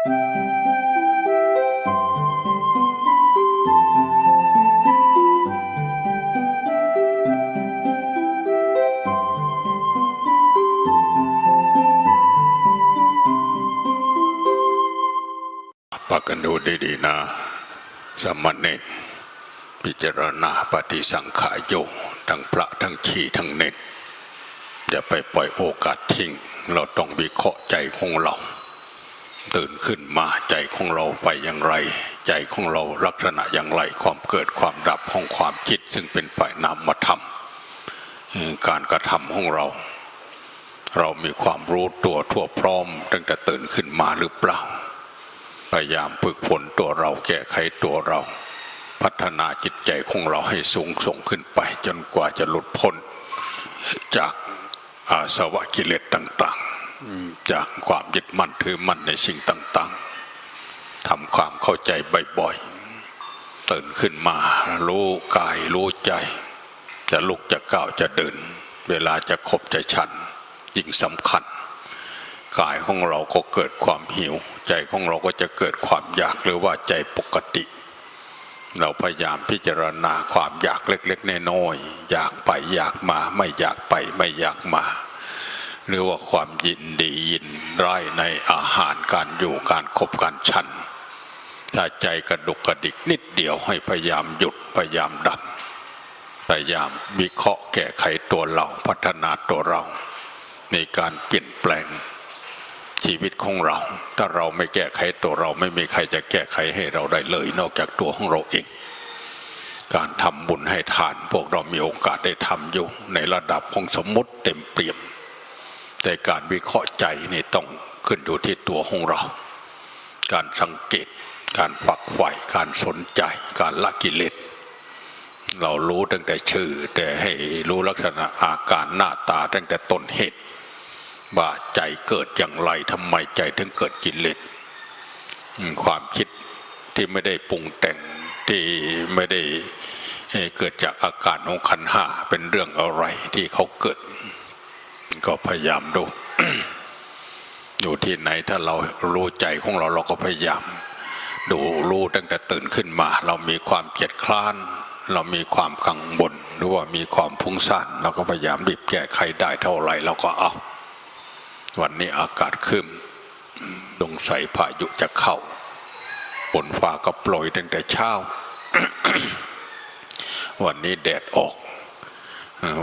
ปากกันดูดีๆนะ สมณเณรพิจารณาปฏิสังขายโยทั้งพระทั้งชีทั้งเนตอย่าไปปล่อยโอกาสทิ้ง เราต้องวิเคราะห์ใจของเรา ตื่นขึ้นมาใจของเราไปอย่างไร ใจของเราลักษณะอย่างไรความเกิดความดับของความคิด ซึ่งเป็นฝ่ายนามธรรมการกระทำของเรา เรามีความรู้ตัวทั่วพร้อม ตั้งแต่ตื่นขึ้นมาหรือเปล่าพยายามฝึกฝนตัวเราแก้ไขตัวเรา พัฒนาจิตใจของเราให้สูงส่งขึ้นไป จนกว่าจะหลุดพ้นจากอาสวะกิเลสต่าง จากความยึดมั่นถือมั่นในสิ่งต่าง ๆทำความเข้าใจบ่อยๆตื่นขึ้นมารู้กายรู้ใจ จะลุกจะก้าวจะเดิน เวลาจะขบจะชันยิ่งสำคัญกายของเราก็เกิดความหิว ใจของเราก็จะเกิดความอยากหรือว่าใจปกติ เราพยายามพิจารณาความอยากเล็กๆน้อยๆอยากไปอยากมาไม่อยากไปไม่อยากมา หรือว่าความยินดียินร้ายในอาหารการอยู่การคบการชัน ถ้าใจกระดุกกระดิกนิดเดียวให้พยายามหยุดพยายามดับพยายามวิเคราะห์แก้ไขตัวเราพัฒนาตัวเรา ในการเปลี่ยนแปลงชีวิตของเรา ถ้าเราไม่แก้ไขตัวเราไม่มีใครจะแก้ไขให้เราได้เลย นอกจากตัวของเราเอง การทำบุญให้ทาน พวกเรามีโอกาสได้ทำอยู่ในระดับของสมมติเต็มเปี่ยม แต่การวิเคราะห์ใจนี่ต้องขึ้นอยู่ที่ตัวของเรา การสังเกต การฝักใฝ่การสนใจ การละกิเลสเรารู้ตั้งแต่ชื่อ แต่ให้รู้ลักษณะอาการหน้าตาตั้งแต่ต้นเหตุว่าใจเกิดอย่างไรทำไมใจถึงเกิดกิเลสความคิดที่ไม่ได้ปรุงแต่งที่ไม่ได้เกิดจากอาการของขันห้าเป็นเรื่องอะไรที่เขาเกิด ก็พยายามดู อยู่ที่ไหนถ้าเรารู้ใจของเราเราก็พยายาม ดูรู้ตั้งแต่ตื่นขึ้นมา เรามีความเกียดคร้าน เรามีความกังวลหรือว่ามีความพุ่งซ่านเราก็พยายามรีบแก้ไขได้เท่าไหร่เราก็เอา วันนี้อากาศครึมดงใสพายุจะเข้าฝนฟ้าก็โปรยตั้งแต่เช้า วันนี้แดดออก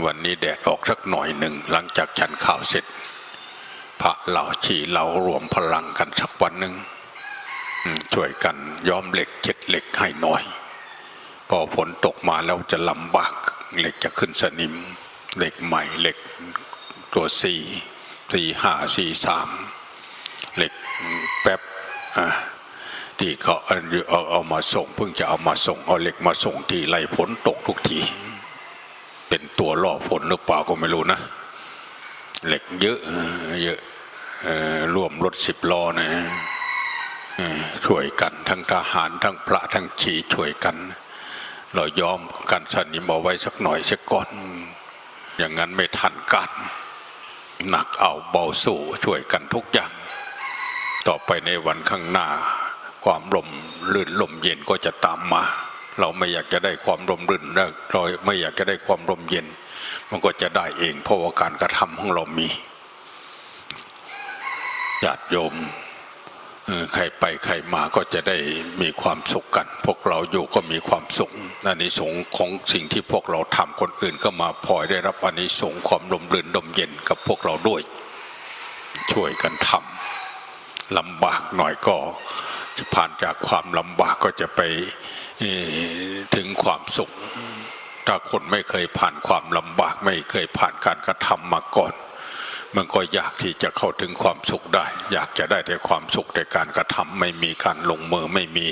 วันนี้แดดออกสักหน่อยหนึ่งหลังจากฉันข้าวเสร็จ พระเราชีเรารวมพลังกันสักวันหนึ่งช่วยกันย้อมเหล็กเจ็ดเหล็กให้หน่อย พอฝนตกมาแล้วจะลำบากเหล็กจะขึ้นสนิม เหล็กใหม่เหล็กตัวสี่สี่ห้าสี่สามเหล็กแป๊บที่เขาเอาเอามาส่งเพิ่งจะเอามาส่งเอาเหล็กมาส่งที่ไล่ฝนตกทุกที เป็นตัวล่อฝนหรือเปล่าก็ไม่รู้นะ เหล็กเยอะเยอะร่วมรถสิบล้อนะช่วยกันทั้งทหารทั้งพระทั้งชีช่วยกัน เรายอมกันสนิมเอาไว้สักหน่อยสักก่อน อย่างนั้นไม่ทันกันหนักเอาเบาสู้ช่วยกันทุกอย่าง ต่อไปในวันข้างหน้า ความลมลื่นลมเย็นก็จะตามมา เราไม่อยากจะได้ความลมรื่นนะเราไม่อยากจะได้ความลมเย็น มันก็จะได้เองเพราะว่าการกระทำของเรามีญาติโยมใครไปใครมาก็จะได้มีความสุขกัน พวกเราอยู่ก็มีความสุขอานิสงส์ของสิ่งที่พวกเราทำคนอื่นก็มาพลอยได้รับอานิสงส์ความลมรื่นลมเย็นกับพวกเราด้วย ช่วยกันทำลำบากหน่อยก็ผ่านจากความลำบากก็จะไป ถึงความสุข ถ้าคนไม่เคยผ่านความลำบาก ไม่เคยผ่านการกระทำมาก่อน มันก็ยากที่จะเข้าถึงความสุขได้ อยากจะได้แต่ความสุขแต่การกระทำไม่มีการลงมือไม่มี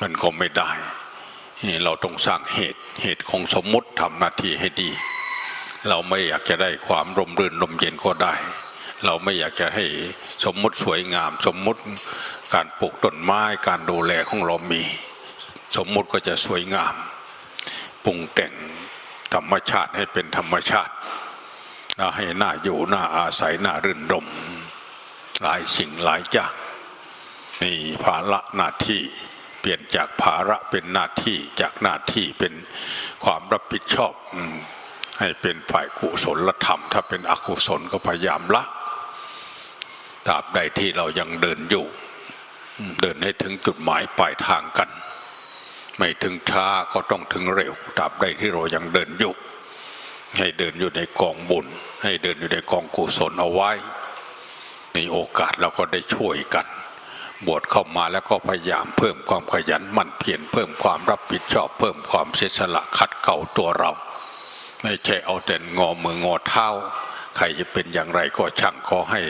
มันก็ไม่ได้ เราต้องสร้างเหตุเหตุของสมมติทำหน้าที่ให้ดี เราไม่อยากจะได้ความร่มรื่นลมเย็นก็ได้ เราไม่อยากจะให้สมมติสวยงาม สมมติการปลูกต้นไม้การดูแลของเรามี สมมุติก็จะสวยงามปรุงแต่งธรรมชาติให้เป็นธรรมชาติแล้วให้น่าอยู่น่าอาศัยน่ารื่นรมหลายสิ่งหลายอย่างมีภาระหน้าที่เปลี่ยนจากภาระเป็นหน้าที่จากหน้าที่เป็นความรับผิดชอบให้เป็นฝ่ายกุศลธรรม ถ้าเป็นอกุศลก็พยายามละตราบใดที่เรายังเดินอยู่ เดินให้ถึงจุดหมายปลายทางกัน ไม่ถึงช้าก็ต้องถึงเร็วตราบใดที่เรายังเดินอยู่ ให้เดินอยู่ในกองบุญ ให้เดินอยู่ในกองกุศลเอาไว้มีโอกาสเราก็ได้ช่วยกัน บวชเข้ามาแล้วก็พยายามเพิ่มความขยันมั่นเพียรเพิ่มความรับผิดชอบ เพิ่มความเสียสละขัดเกลาตัวเรา ไม่ใช่เอาแต่งอมืองอเท้าใครจะเป็นอย่างไรก็ช่างขอให้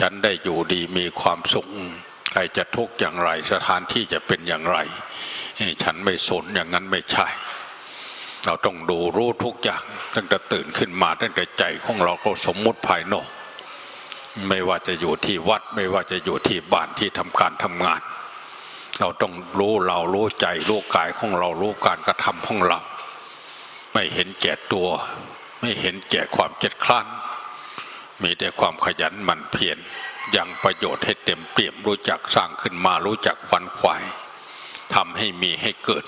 ฉันได้อยู่ดีมีความสุขใครจะทุกข์อย่างไรสถานที่จะเป็นอย่างไร ฉันไม่สนอย่างนั้นไม่ใช่ เราต้องดูรู้ทุกอย่างตั้งแต่ตื่นขึ้นมาตั้งแต่ใจของเราก็สมมุติภายนอก ไม่ว่าจะอยู่ที่วัด ไม่ว่าจะอยู่ที่บ้านที่ทำการทำงาน เราต้องรู้เรารู้ใจรู้กายของเรารู้การกระทำของเรา ไม่เห็นแก่ตัว ไม่เห็นแก่ความเจ็ดคลั่นมีแต่ความขยันหมั่นเพียรยังประโยชน์ให้เต็มเปี่ยมรู้จักสร้างขึ้นมารู้จักควันขวาย ทำให้มีให้เกิด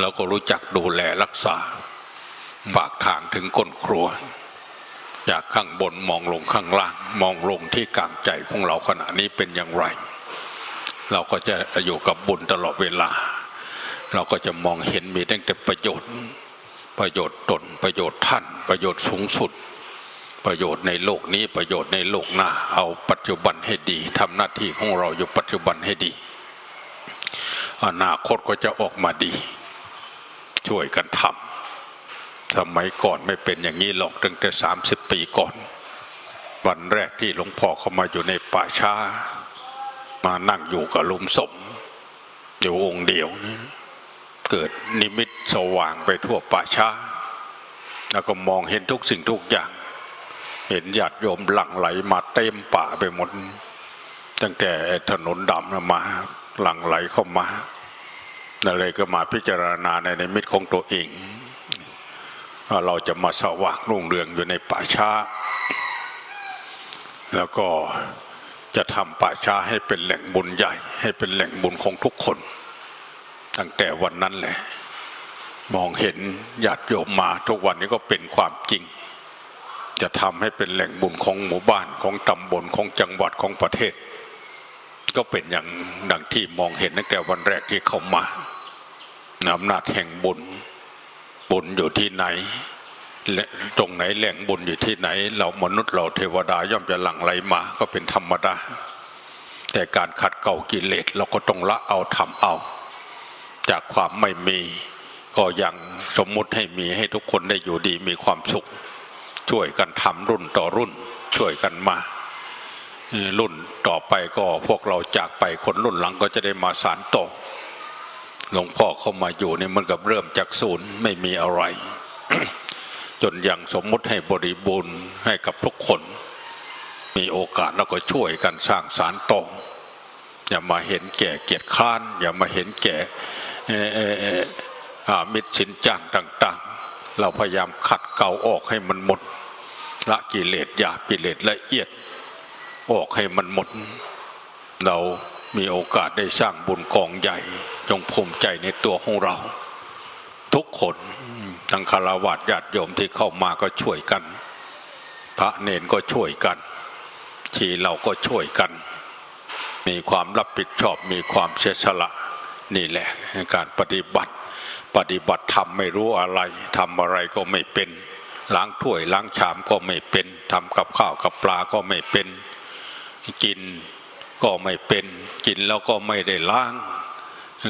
แล้วก็รู้จักดูแลรักษาปากทางถึงก้นครัว จากข้างบนมองลงข้างล่าง มองลงที่กลางใจของเราขณะนี้เป็นอย่างไร เราก็จะอยู่กับบุญตลอดเวลา เราก็จะมองเห็นมีตั้งแต่ประโยชน์ ประโยชน์ตนประโยชน์ท่าน ประโยชน์สูงสุด ประโยชน์ในโลกนี้ประโยชน์ในโลกหน้า เอาปัจจุบันให้ดีทำหน้าที่ของเราอยู่ปัจจุบันให้ดี อนาคตก็จะออกมาดี ช่วยกันทำสมัยก่อนไม่เป็นอย่างนี้หรอกตั้งแต่สามสิบปีก่อน วันแรกที่หลวงพ่อเข้ามาอยู่ในป่าช้า มานั่งอยู่กับลุมศพอยู่องค์เดียวนะเกิดนิมิตสว่างไปทั่วป่าช้า แล้วก็มองเห็นทุกสิ่งทุกอย่าง เห็นญาติโยมหลั่งไหลมาเต็มป่าไปหมด ตั้งแต่ถนนดำมาหลั่งไหลเข้ามานั่นเลยก็มาพิจารณาในนิมิตของตัวเองว่าเราจะมาสว่างรุ่งเรืองอยู่ในป่าช้า แล้วก็จะทำป่าช้าให้เป็นแหล่งบุญใหญ่ ให้เป็นแหล่งบุญของทุกคน ตั้งแต่วันนั้นแหละ มองเห็นญาติโยมมาทุกวันนี้ก็เป็นความจริง จะทำให้เป็นแหล่งบุญของหมู่บ้านของตำบลของจังหวัดของประเทศ ก็เป็นอย่างดังที่มองเห็นตั้งแต่วันแรกที่เข้ามาอำนาจแห่งบุญบุญอยู่ที่ไหนและตรงไหนแหล่งบุญอยู่ที่ไหน เรามนุษย์เราเทวดาย่อมจะหลั่งไหลมาก็เป็นธรรมดา แต่การขัดเกลากิเลสเราก็ต้องละเอาทำเอา จากความไม่มีก็ยังสมมุติให้มีให้ทุกคนได้อยู่ดีมีความสุข ช่วยกันทำรุ่นต่อรุ่นช่วยกันมา รุ่นต่อไปก็พวกเราจากไปคนรุ่นหลังก็จะได้มาสานต่อหลวงพ่อเข้ามาอยู่นี่มันกับเริ่มจากศูนย์ไม่มีอะไร จนยังสมมุติให้บริบูรณ์ให้กับทุกคน มีโอกาสแล้วก็ช่วยกันสร้างสารต่ออย่ามาเห็นแก่เกียรติค้าน อย่ามาเห็นแก่มิตรสินจ้างต่าง ๆ เราพยายามขัดเกลาออกให้มันหมดละกิเลสหยากิเลสละเอียด ออกให้มันหมด เรามีโอกาสได้สร้างบุญกองใหญ่ จงภูมิใจในตัวของเรา ทุกคนทั้งคารวะญาติโยมที่เข้ามาก็ช่วยกัน พระเนนก็ช่วยกันทีเราก็ช่วยกัน มีความรับผิดชอบมีความเสียสละนี่แหละการปฏิบัติ ปฏิบัติทำไม่รู้อะไรทำอะไรก็ไม่เป็นล้างถ้วยล้างชามก็ไม่เป็นทำกับข้าวกับปลาก็ไม่เป็น กินก็ไม่เป็นกินแล้วก็ไม่ได้ล้าง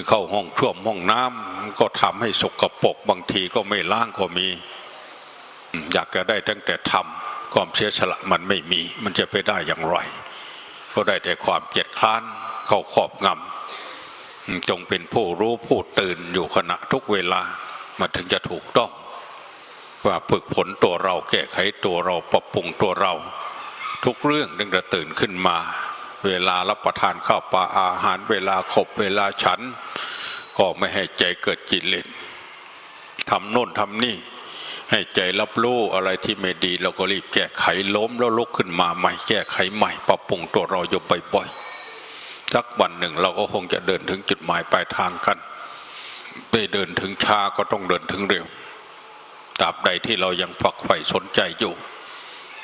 เข้าห้องท่วมห้องน้ำก็ทำให้สกปรกบางทีก็ไม่ล้างก็มี อยากจะได้ตั้งแต่ทำความเสียสละมันไม่มี มันจะไปได้อย่างไร ก็ได้แต่ความเกียจคร้านเข้าขอบงำจงเป็นผู้รู้ผู้ตื่นอยู่ขณะทุกเวลามาถึงจะถูกต้อง ว่าฝึกผลตัวเราแก้ไขตัวเราปรับปรุงตัวเรา ทุกเรื่องตั้งแต่ตื่นขึ้นมา เวลารับประทานข้าวปลาอาหารเวลาขบเวลาฉัน ก็ไม่ให้ใจเกิดกิตเลสทำโน่นทำนี่ ให้ใจรับรู้อะไรที่ไม่ดีเราก็รีบแก้ไขล้มแล้วลุกขึ้นมาใหม่แก้ไขใหม่ปรับปรุงตัวเราอยู่บ่อยๆสักวันหนึ่งเราก็คงจะเดินถึงจุดหมายปลายทางกันไม่เดินถึงช้าก็ต้องเดินถึงเร็วตราบใดที่เรายังฝักใฝ่สนใจอยู่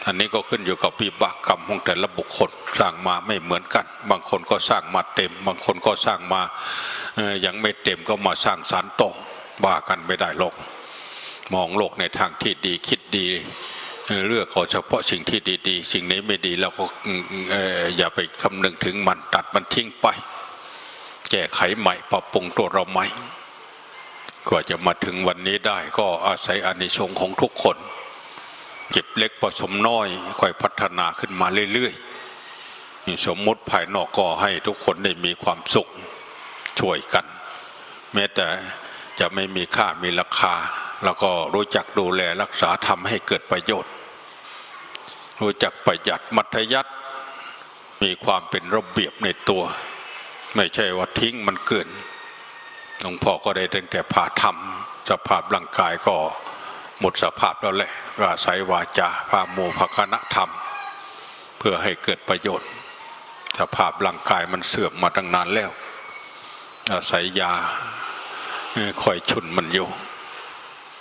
อันนี้ก็ขึ้นอยู่กับวิบากกรรมของแต่ละบุคคลสร้างมาไม่เหมือนกัน บางคนก็สร้างมาเต็ม บางคนก็สร้างมาเอ่อยังไม่เต็มก็มาสร้างสารต่อว่ากันไม่ได้หรอกมองโลกในทางที่ดีคิดดีเลือกเอาเฉพาะสิ่งที่ดีๆ สิ่งนี้ไม่ดีเราก็อืมเอ่ออย่าไปคำนึงถึงมันตัดมันทิ้งไป แก้ไขใหม่ปรับปรุงตัวเราใหม่กว่าจะมาถึงวันนี้ได้ก็อาศัยอานิสงส์ของทุกคน เก็บเล็กผสมน้อยค่อยพัฒนาขึ้นมาเรื่อยๆสมมติภายนอกก็ให้ทุกคนได้มีความสุขช่วยกัน แม้แต่จะไม่มีค่ามีราคา แล้วก็รู้จักดูแลรักษาทำให้เกิดประโยชน์ รู้จักประหยัดมัธยัติมีความเป็นระเบียบในตัว ไม่ใช่ว่าทิ้งมันเกินหลวงพ่อก็ได้ตั้งแต่ผ่าทำสภาพร่างกายก็ หมดสภาพแล้วแหละก็อาศัยวาจาพาโมภคณะธรรม เพื่อให้เกิดประโยชน์ สภาพร่างกายมันเสื่อมมาตั้งนานแล้วอาศัยยาคอยชุนมันอยู่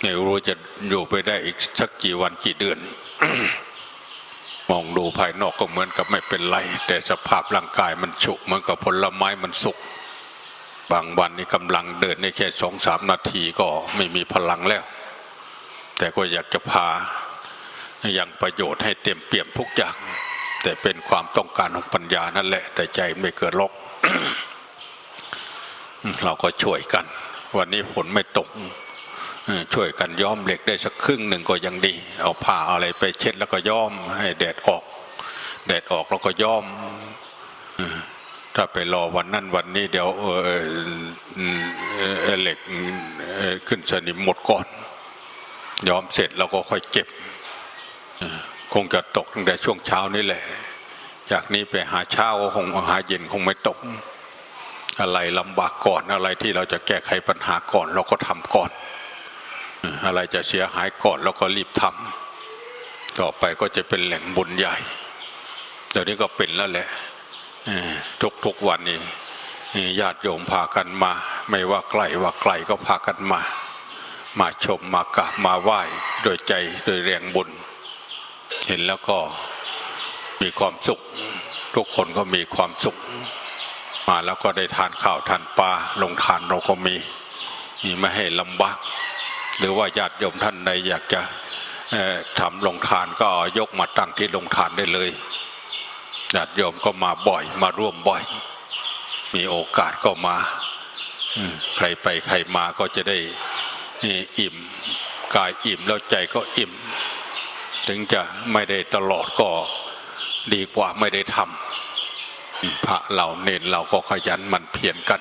ไม่รู้จะอยู่ไปได้อีกสักกี่วันกี่เดือน มองดูภายนอกก็เหมือนกับไม่เป็นไร แต่สภาพร่างกายมันฉุกเหมือนกับผลไม้มันสุก บางวันนี่กำลังเดินในแค่สองสามนาทีก็ไม่มีพลังแล้ว แต่ก็อยากจะพาย่างประโยชน์ให้เต็มเปี่ยมทุกอย่าง แต่เป็นความต้องการของปัญญานั่นแหละ แต่ใจไม่เกิดลกเราก็ช่วยกัน วันนี้ฝนไม่ตกช่วยกันย้อมเหล็กได้สักครึ่งหนึ่งก็ยังดี เอาผ้าอะไรไปเช็ดแล้วก็ย้อมให้แดดออก แดดออกแล้วก็ย้อมถ้าไปรอวันนั้นวันนี้เดี๋ยวเออเเเหล็กขึ้นสนิมหมดก่อน ย้อมเสร็จเราก็ค่อยเก็บ คงจะตกตั้งแต่ช่วงเช้านี่แหละ จากนี้ไปหาเช้าคงหาเย็นคงไม่ตก อะไรลำบากก่อนอะไรที่เราจะแก้ไขปัญหาก่อน เราก็ทำก่อน อะไรจะเสียหายก่อนเราก็รีบทำต่อไปก็จะเป็นแหล่งบุญใหญ่เดี๋ยวนี้ก็เป็นแล้วแหละเออทุกๆวันนี้ญาติโยมพากันมา ไม่ว่าใกล้ว่าไกลก็พากันมา มาชมมากราบมาไหว้โดยใจโดยแรงบุญ เห็นแล้วก็มีความสุข ทุกคนก็มีความสุข มาแล้วก็ได้ทานข้าวทานปลาลงทานเราก็มีมีไม่ให้ลำบากหรือว่าญาติโยมท่านใดอยากจะทำลงทานก็ยกมาตั้งที่ลงทานได้เลยญาติโยมก็มาบ่อยมาร่วมบ่อย มีโอกาสก็มา ใครไปใครมาก็จะได้ อ่ออิ่ม กายอิ่มแล้วใจก็อิ่ม ถึงจะไม่ได้ตลอดก็ดีกว่าไม่ได้ทำพระเราเน้นเราก็ขยันมันเพียรกัน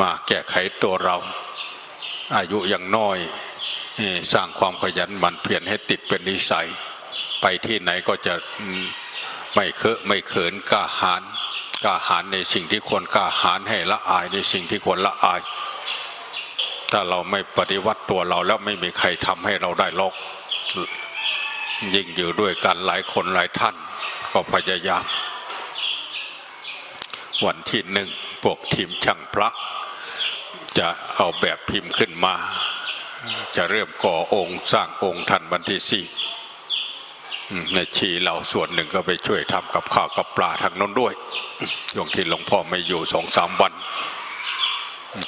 มาแก้ไขตัวเรา อายุยังน้อยสร้างความขยันมันเพียรให้ติดเป็นนิสัย ไปที่ไหนก็จะไม่เคอะไม่เขินกล้าหาญกล้าหาญในสิ่งที่ควรกล้าหาญให้ละอายในสิ่งที่ควรละอาย ถ้าเราไม่ปฏิวัติตัวเราแล้วไม่มีใครทำให้เราได้หรอกยิ่งอยู่ด้วยกันหลายคนหลายท่าน ก็พยายาม วันที่หนึ่งพวกทีมช่างพระ จะเอาแบบพิมพ์ขึ้นมา จะเริ่มก่อองค์สร้างองค์ท่านวันที่สี่ในชีเราส่วนหนึ่งก็ไปช่วยทำกับข้าวกับปลาทางน้นด้วยช่วงที่หลวงพ่อไม่อยู่สองสามวัน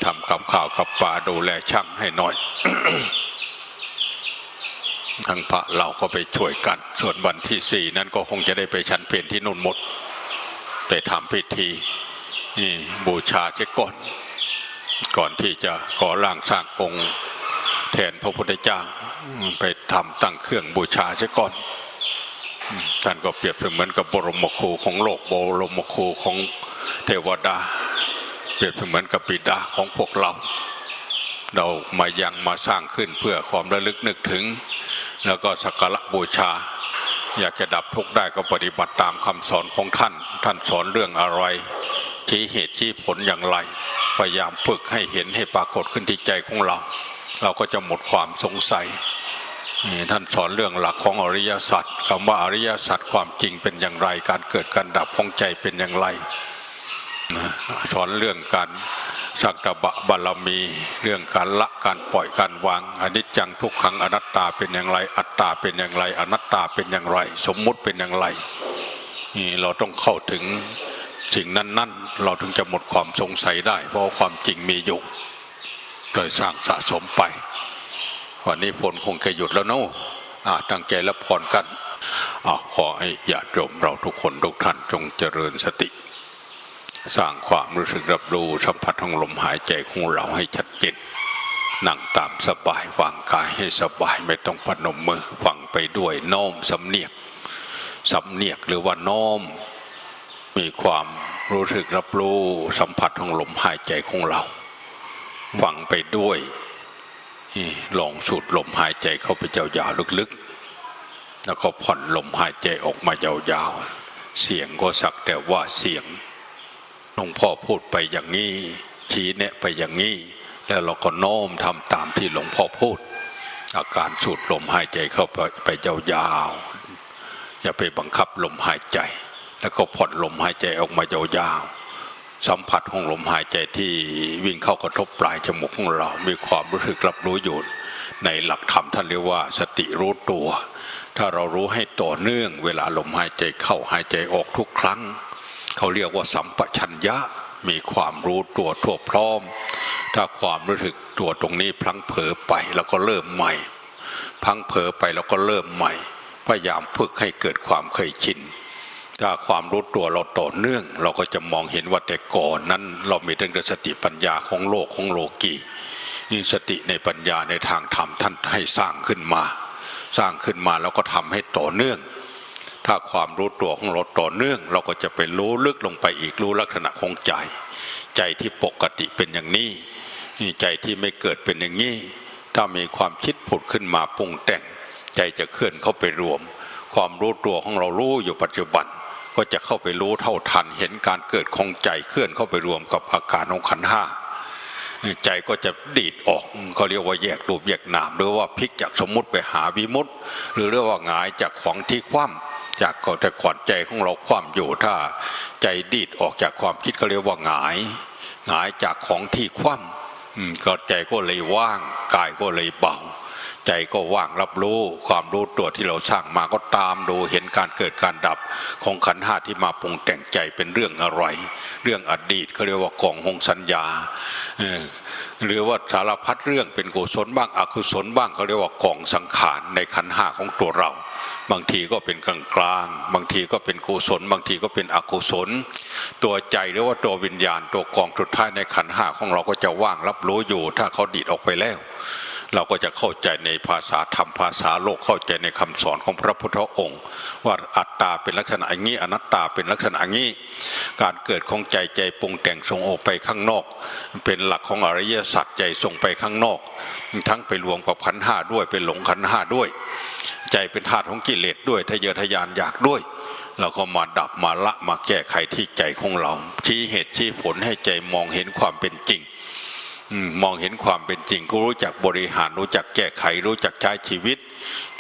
ทำกับข้าวกับปลาดูแลช่างให้หน่อยทั้งพระเราก็ไปช่วยกัน ส่วนวันที่สี่นั้นก็คงจะได้ไปชันเพลที่นุ่นหมดไปทำพิธีนี่บูชาเจ้ก่อน ก่อนที่จะขอร่างสร้างองค์แทนพระพุทธเจ้าไปทำตั้งเครื่องบูชาเจ้ก่อนท่านก็เปรียบเสมือนกับบรมครูของโลกบรมครูของเทวดา เปรียบเสมือนกับปิดาของพวกเรา เรามายังมาสร้างขึ้นเพื่อความระลึกนึกถึง แล้วก็สักการะบูชา อยากจะดับทุกข์ได้ก็ปฏิบัติตามคำสอนของท่าน ท่านสอนเรื่องอะไรชี้เหตุชี้ผลอย่างไร พยายามฝึกให้เห็นให้ปรากฏขึ้นที่ใจของเรา เราก็จะหมดความสงสัยท่านสอนเรื่องหลักของอริยสัจคำว่าอริยสัจความจริงเป็นอย่างไร การเกิดการดับของใจเป็นอย่างไร สอนเรื่องการสักตะบะบารมี เรื่องการละการปล่อยการวางอนิจจังทุกขังอนัตตาเป็นอย่างไร อัตตาเป็นอย่างไร อนัตตาเป็นอย่างไร สมมุติเป็นอย่างไรนี่เราต้องเข้าถึงสิ่งนั้นๆ เราถึงจะหมดความสงสัยได้ เพราะความจริงมีอยู่โดยสร้างสะสมไปวันนี้ผลคงจะหยุดแล้วเนาะอาตั้งใจรับพรกันอขอให้ญาติโยมเราทุกคนทุกท่านจงเจริญสติ สร้างความรู้สึกรับรู้สัมผัสของลมหายใจของเราให้ชัดเจนนั่งตามสบายวางกายให้สบายไม่ต้องพนมมือฟังไปด้วยโน้มสำเนียกสำเนียกหรือว่าโน้มมีความรู้สึกรับรู้สัมผัสของลมหายใจของเราฟังไปด้วยลองสูดลมหายใจเข้าไปยาวๆลึกๆ แล้วก็ผ่อนลมหายใจออกมายาวๆ เสียงก็สักแต่ว่าเสียง ลวงพ่อพูดไปอย่างนี้ ชี้แนะไปอย่างนี้ แล้วเราก็โน้มทำตามที่หลวงพ่อพูด อาการสูดลมหายใจเข้าไปไปยาวๆอย่าไปบังคับลมหายใจ แล้วก็ผ่อนลมหายใจออกมายาวๆสัมผัสของลมหายใจที่วิ่งเข้ากระทบปลายจมูกของเรา มีความรู้สึกรับรู้อยู่ในหลักธรรมท่านเรียกว่าสติรู้ตัว ถ้าเรารู้ให้ต่อเนื่อง เวลาลมหายใจเข้าหายใจออกทุกครั้ง เขาเรียกว่าสัมปชัญญะมีความรู้ตัวทั่วพร้อม ถ้าความรู้สึกตัวตรงนี้พลังเผลอไปแล้วก็เริ่มใหม่พลังเผลอไปแล้วก็เริ่มใหม่ พยายามฝึกให้เกิดความเคยชินถ้าความรู้ตัวเราต่อเนื่อง เราก็จะมองเห็นว่าแต่ก่อนนั้น เรามีตั้งแต่สติปัญญาของโลกของโลกียิ่สติในปัญญาในทางธรรมท่านให้สร้างขึ้นมา สร้างขึ้นมาแล้วก็ทำให้ต่อเนื่อง ถ้าความรู้ตัวของเราต่อเนื่อง เราก็จะไปรู้ลึกลงไปอีกรู้ลักษณะของใจ ใจที่ปกติเป็นอย่างนี้ ใจที่ไม่เกิดเป็นอย่างนี้ ถ้ามีความคิดผุดขึ้นมาปรุงแต่ง ใจจะเคลื่อนเข้าไปรวม ความรู้ตัวของเรารู้อยู่ปัจจุบัน ก็จะเข้าไปรู้เท่าทัน เห็นการเกิดของใจเคลื่อนเข้าไปรวมกับอาการของขันห้าใจก็จะดีดออกเขาเรียกว่าแยกรูปแยกนามหรือว่าพลิกจากสมมุติไปหาวิมุตติหรือเรียกว่าหงายจากของที่คว่ำ จากก่อนแต่ก่อนใจของเราคว่ำอยู่ถ้าใจดีดออกจากความคิดเขาเรียกว่าหงายหงายจากของที่คว่ำอืมก็ใจก็เลยว่างกายก็เลยเบาใจก็ว่างรับรู้ความรู้ตัวที่เราสร้างมาก็ตามดูเห็นการเกิดการดับของขันห้าที่มาปรุงแต่งใจเป็นเรื่องอะไร เรื่องอดีตเขาเรียกว่ากล่องหงสัญญาหรือว่าสารพัดเรื่องเป็นกุศลบ้างอกุศลบ้างเขาเรียกว่ากล่องสังขารในขันห้าของตัวเรา บางทีก็เป็นกลางกลางบางทีก็เป็นกุศล บางทีก็เป็นอกุศล ตัวใจหรือว่าตัววิญญาณตัวกองสุดท้ายในขันห้าของเราก็จะว่างรับรู้อยู่ ถ้าเขาดีดออกไปแล้ว เราก็จะเข้าใจในภาษาธรรมภาษาโลกเข้าใจในคำสอนของพระพุทธองค์ ว่าอัตตาเป็นลักษณะอย่างนี้อนัตตาเป็นลักษณะอย่างนี้ การเกิดของใจใจปรุงแต่งส่งออกไปข้างนอก เป็นหลักของอริยสัจใจส่งไปข้างนอก ทั้งไปรวมกับขันห้าด้วยเป็นหลงขันห้าด้วย ใจเป็นธาตุของกิเลสด้วยทะเยอทะยานอยากด้วยเราก็มาดับมาละมาแก้ไขที่ใจของเรา ชี้เหตุชี้ผลให้ใจมองเห็นความเป็นจริง มองเห็นความเป็นจริงก็รู้จักบริหารรู้จักแก้ไข รู้จักใช้ชีวิต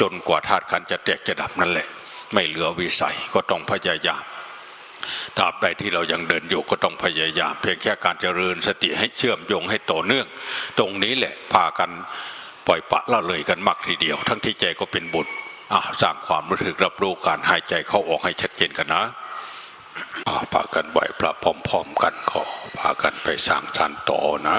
จนกว่าธาตุขันจะแตกจะดับนั่นแหละ ไม่เหลือวิสัยก็ต้องพยายามตราบใดที่เรายังเดินอยู่ก็ต้องพยายาม เพียงแค่การเจริญสติให้เชื่อมโยงให้ต่อเนื่อง ตรงนี้แหละพากันปล่อยปละละเลยกันมากทีเดียว ทั้งที่ใจก็เป็นบุญสร้างความรู้สึกรับรู้การหายใจเข้าออกให้ชัดเจนกันนะพากันไหวพระพร้อมๆกันขอพากันไปสร้างสรรต่อนะ